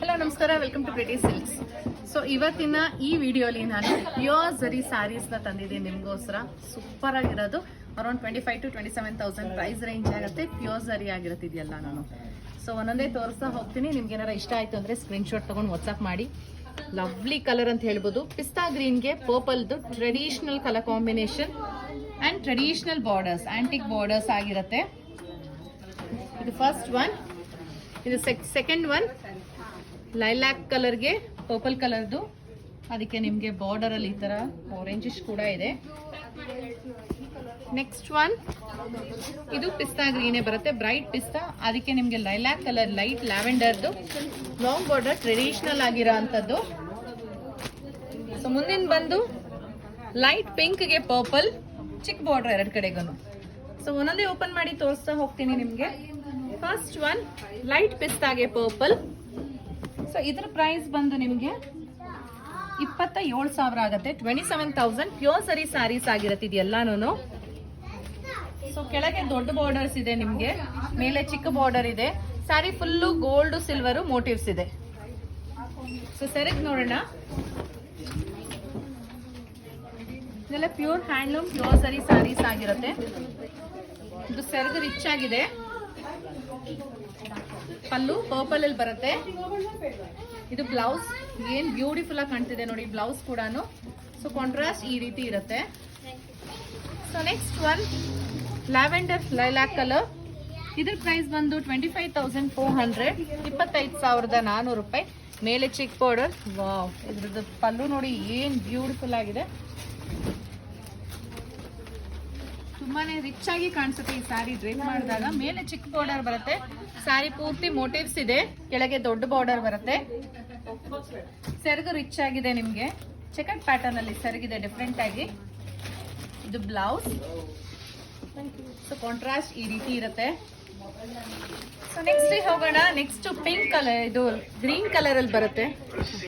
Hello ನಮಸ್ಕಾರ. Welcome to Preeti silks so ಇವತ್ತಿನ ಈ ವಿಡಿಯೋಲಿ ನಾನು ಪ್ಯೂರ್ ಝರಿ ಸ್ಯಾರೀಸ್ನ ತಂದಿದ್ದೀನಿ ನಿಮಗೋಸ್ಕರ. ಸೂಪರ್ ಆಗಿರೋದು. Around twenty five to twenty seven thousand price range ಆಗುತ್ತೆ. ಪ್ಯೂರ್ ಜರಿ ಆಗಿರುತ್ತಿದೆಯಲ್ಲ ನಾನು. ಸೊ ಒಂದೊಂದೇ ತೋರಿಸ್ತಾ ಹೋಗ್ತೀನಿ. ನಿಮ್ಗೆ ಏನಾರ ಇಷ್ಟ ಆಯಿತು ಅಂದರೆ ಸ್ಕ್ರೀನ್ಶಾಟ್ ತೊಗೊಂಡು ವಾಟ್ಸಪ್ ಮಾಡಿ. ಲವ್ಲಿ ಕಲರ್ ಅಂತ ಹೇಳ್ಬೋದು. ಪಿಸ್ತಾ ಗ್ರೀನ್ಗೆ ಪರ್ಪಲ್ದು traditional colour combination and traditional borders antique borders ಆಗಿರುತ್ತೆ. ಇದು ಫಸ್ಟ್ ಒನ್ ಇದು ಸೆಕೆಂಡ್ ಒನ್ ಲೈಲ್ಯಾಕ್ ಕಲರ್ಗೆ ಪರ್ಪಲ್ ಕಲರ್ದು ಅದಕ್ಕೆ ನಿಮಗೆ ಬಾರ್ಡರ್ ಅಲ್ಲಿ ಈ ಥರ ಆರೆಂಜಿಶ್ ಕೂಡ ಇದೆ. ನೆಕ್ಸ್ಟ್ ಒನ್ ಇದು ಪಿಸ್ತಾ ಗ್ರೀನೇ ಬರುತ್ತೆ ಬ್ರೈಟ್ ಪಿಸ್ತಾ. ಅದಕ್ಕೆ ನಿಮಗೆ ಲೈಲ್ಯಾಕ್ ಕಲರ್ ಲೈಟ್ ಲ್ಯಾವೆಂಡರ್ದು ಲಾಂಗ್ ಬಾರ್ಡರ್ ಟ್ರೆಡಿಷನಲ್ ಆಗಿರೋ ಅಂಥದ್ದು ಸೊ ಮುಂದಿನ ಬಂದು ಲೈಟ್ ಪಿಂಕ್ಗೆ ಪರ್ಪಲ್ ಚಿಕ್ಕ ಬಾರ್ಡರ್ ಎರಡು ಕಡೆಗೂ ಸೊ ಒಂದೊಂದೇ ಓಪನ್ ಮಾಡಿ ತೋರಿಸ್ತಾ ಹೋಗ್ತೀನಿ ನಿಮಗೆ. ಫಸ್ಟ್ ಒನ್ ಲೈಟ್ ಪಿಸ್ತಾಗೆ ಪರ್ಪಲ್ ಸೊ ಇದ್ರ ಪ್ರೈಸ್ ಬಂದು ನಿಮಗೆ ಇಪ್ಪತ್ತ ಏಳು ಸಾವಿರ ಆಗುತ್ತೆ. ಟ್ವೆಂಟಿ ಸೆವೆನ್ ತೌಸಂಡ್ ಪ್ಯೂರ್ ಸರಿ ಸಾರೀಸ್ ಆಗಿರುತ್ತೆ ಇದೆಲ್ಲಾನು ಸೊ ಕೆಳಗೆ ದೊಡ್ಡ ಬಾರ್ಡರ್ಸ್ ಇದೆ ನಿಮಗೆ. ಮೇಲೆ ಚಿಕ್ಕ ಬಾರ್ಡರ್ ಇದೆ. Saree full gold silver motifs ಇದೆ. ಸೊ ಸೆರೆಗ್ ನೋಡೋಣ. ಇದೆಲ್ಲ pure handloom pure zari sarees ಆಗಿರುತ್ತೆ. ಇದು ಸೆರಗು ರಿಚ್ ಆಗಿದೆ. ಪಲ್ಲು ಪರ್ಪಲ್ ಅಲ್ಲಿ ಬರುತ್ತೆ. ಇದು ಬ್ಲೌಸ್ ಏನ್ ಬ್ಯೂಟಿಫುಲ್ ಆಗಿ ಕಾಣ್ತಿದೆ ನೋಡಿ ಬ್ಲೌಸ್ ಕೂಡ ಸೊ ಕಾಂಟ್ರಾಸ್ಟ್ ಈ ರೀತಿ ಇರುತ್ತೆ. So next one lavender lilac colour ಇದ್ರ ಪ್ರೈಸ್ ಬಂದು twenty five thousand four hundred ಇಪ್ಪತ್ತೈದು ಸಾವಿರದ ನಾನ್ನೂರು ರೂಪಾಯಿ. ಮೇಲೆ ಚಿಕ್ ಪೌಡರ್ ವಾವ್ ಇದ್ರದ್ದು ಪಲ್ಲು ನೋಡಿ ಏನು ಬ್ಯೂಟಿಫುಲ್ ಆಗಿದೆ. ತುಂಬಾನೇ ರಿಚ್ ಆಗಿ ಕಾಣಿಸುತ್ತೆ ಈ ಸಾರಿ ಡ್ರೆಸ್ ಮಾಡಿದಾಗ. ಮೇಲೆ ಚಿಕ್ಕ ಬಾರ್ಡರ್ ಬರುತ್ತೆ. ಸಾರಿ ಪೂರ್ತಿ ಮೋಟಿವ್ಸ್ ಇದೆ. ಕೆಳಗೆ ದೊಡ್ಡ ಬಾರ್ಡರ್ ಬರುತ್ತೆ. ಸೆರಗು ರಿಚ್ ಆಗಿದೆ ನಿಮಗೆ. ಚೆಕಟ್ ಪ್ಯಾಟರ್ನ್ ಅಲ್ಲಿ ಸೆರಗಿದೆ ಡಿಫ್ರೆಂಟ್ ಆಗಿ. ಇದು ಬ್ಲೌಸ್ ಸೊ ಕಾಂಟ್ರಾಸ್ಟ್ ಈ ರೀತಿ ಇರುತ್ತೆ. ಸೊ ನೆಕ್ಸ್ಟ್ ಹೋಗೋಣ. ನೆಕ್ಸ್ಟ್ ಪಿಂಕ್ ಕಲರ್ ಇದು ಗ್ರೀನ್ ಕಲರ್ ಅಲ್ಲಿ ಬರುತ್ತೆ.